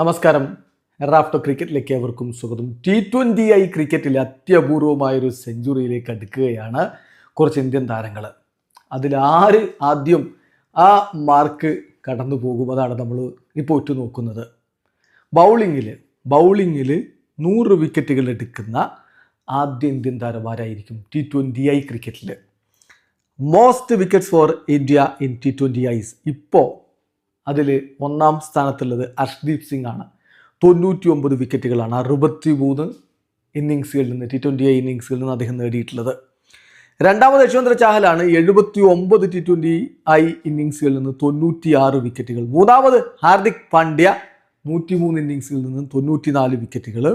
നമസ്കാരം. റാഫ്റ്റോ ക്രിക്കറ്റിലേക്ക് അവർക്കും സ്വാഗതം. ടി ട്വന്റി ഐ ക്രിക്കറ്റിലെ അത്യപൂർവമായൊരു സെഞ്ചുറിയിലേക്ക് അടുക്കുകയാണ് കുറച്ച് ഇന്ത്യൻ താരങ്ങൾ അതിൽ ആര് ആദ്യം ആ മാർക്ക് കടന്നു പോകും? അതാണ് നമ്മൾ ഇപ്പോൾ ഉറ്റുനോക്കുന്നത്. ബൗളിങ്ങിൽ ബൗളിങ്ങിൽ നൂറ് വിക്കറ്റുകൾ എടുക്കുന്ന ആദ്യ ഇന്ത്യൻ താരമാരായിരിക്കും ടി ട്വന്റി ഐ ക്രിക്കറ്റിൽ most wickets for India in T twenty Is ഇപ്പോൾ അതിൽ ഒന്നാം സ്ഥാനത്തുള്ളത് അർഷ്ദീപ് സിംഗ് ആണ് തൊണ്ണൂറ്റി ഒമ്പത് വിക്കറ്റുകളാണ് അറുപത്തി മൂന്ന് ഇന്നിങ്സുകളിൽ നിന്ന് ടി ട്വന്റി ഇന്നിങ്സുകളിൽ നിന്ന് അദ്ദേഹം നേടിയിട്ടുള്ളത്. രണ്ടാമത് യശ്വന്ത്ര ചാഹലാണ് എഴുപത്തി ഒമ്പത് ടി ട്വന്റി ഐ ഇന്നിങ്സുകളിൽ നിന്ന് തൊണ്ണൂറ്റി ആറ് വിക്കറ്റുകൾ. മൂന്നാമത് ഹാർദിക് പാണ്ഡ്യ നൂറ്റിമൂന്ന് ഇന്നിങ്സുകളിൽ നിന്ന് തൊണ്ണൂറ്റി നാല് വിക്കറ്റുകൾ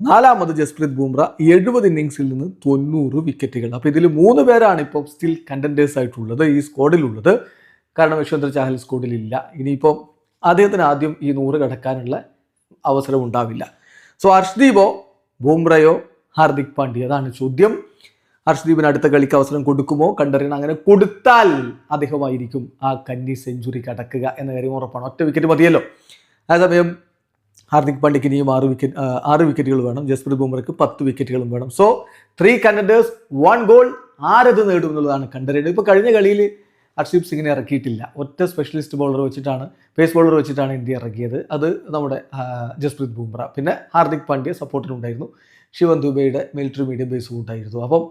നാലാമത് ജസ്പ്രീത് ബുംറ എഴുപത് ഇന്നിങ്സിൽ നിന്ന് തൊണ്ണൂറ് വിക്കറ്റുകൾ. അപ്പോൾ ഇതിൽ മൂന്ന് പേരാണ് ഇപ്പോൾ സ്റ്റിൽ കണ്ടന്റേഴ്സ് ആയിട്ടുള്ളത് ഈ സ്ക്വാഡിലുള്ളത് കാരണം യശ്വന്ത്ര ചാഹൽ സ്കൂട്ടിലില്ല ഇനിയിപ്പം അദ്ദേഹത്തിന് ആദ്യം ഈ നൂറ് കടക്കാനുള്ള അവസരം ഉണ്ടാവില്ല. സോ ഹർഷ്ദീപോ ബൂംറയോ ഹാർദിക് പാണ്ഡ്യ അതാണ് ചോദ്യം. ഹർഷ്ദീപിന് അടുത്ത കളിക്ക് അവസരം കൊടുക്കുമോ? കണ്ടറിയണം. അങ്ങനെ കൊടുത്താൽ അദ്ദേഹമായിരിക്കും ആ കന്നി സെഞ്ചുറി കടക്കുക എന്ന കാര്യം ഉറപ്പാണ്. ഒറ്റ വിക്കറ്റ് മതിയല്ലോ. അതേസമയം ഹാർദിക് പാണ്ഡ്യക്ക് ഇനിയും ആറ് വിക്കറ്റ് ആറ് വിക്കറ്റുകൾ വേണം. ജസ്പ്രീത് ബുംറയ്ക്ക് പത്ത് വിക്കറ്റുകളും വേണം. So three contenders one goal ആരത് നേടും എന്നുള്ളതാണ് കണ്ടറിയേണ്ടത്. ഇപ്പോൾ കഴിഞ്ഞ കളിയിൽ ഹർഷീപ് സിംഗിനെ ഇറക്കിയിട്ടില്ല. ഒറ്റ സ്പെഷ്യലിസ്റ്റ് ബോളർ വെച്ചിട്ടാണ് പേസ് ബോളർ വെച്ചിട്ടാണ് ഇന്ത്യ ഇറക്കിയത്. അത് നമ്മുടെ ജസ്പ്രീത് ബുംറ. പിന്നെ ഹാർദിക് പാണ്ഡ്യ സപ്പോർട്ടിനുണ്ടായിരുന്നു ശിവൻ ദുബൈയുടെ മിലിറ്ററി മീഡിയം ബേസും ഉണ്ടായിരുന്നു. അപ്പം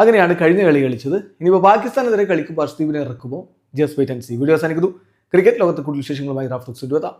അങ്ങനെയാണ് കഴിഞ്ഞ കളി കളിച്ചത്. ഇനിയിപ്പോൾ പാകിസ്ഥാനെതിരെ കളിക്കുമ്പോൾ ഹർഷദീപിനെ ഇറക്കുമ്പോൾ just wait and see. Video അവസാനിക്കുന്നു. ക്രിക്കറ്റ് ലോകത്തെ കൂടുതൽ വിശേഷങ്ങളുമായി റാഫ്റ്റോക്സ് എത്താം.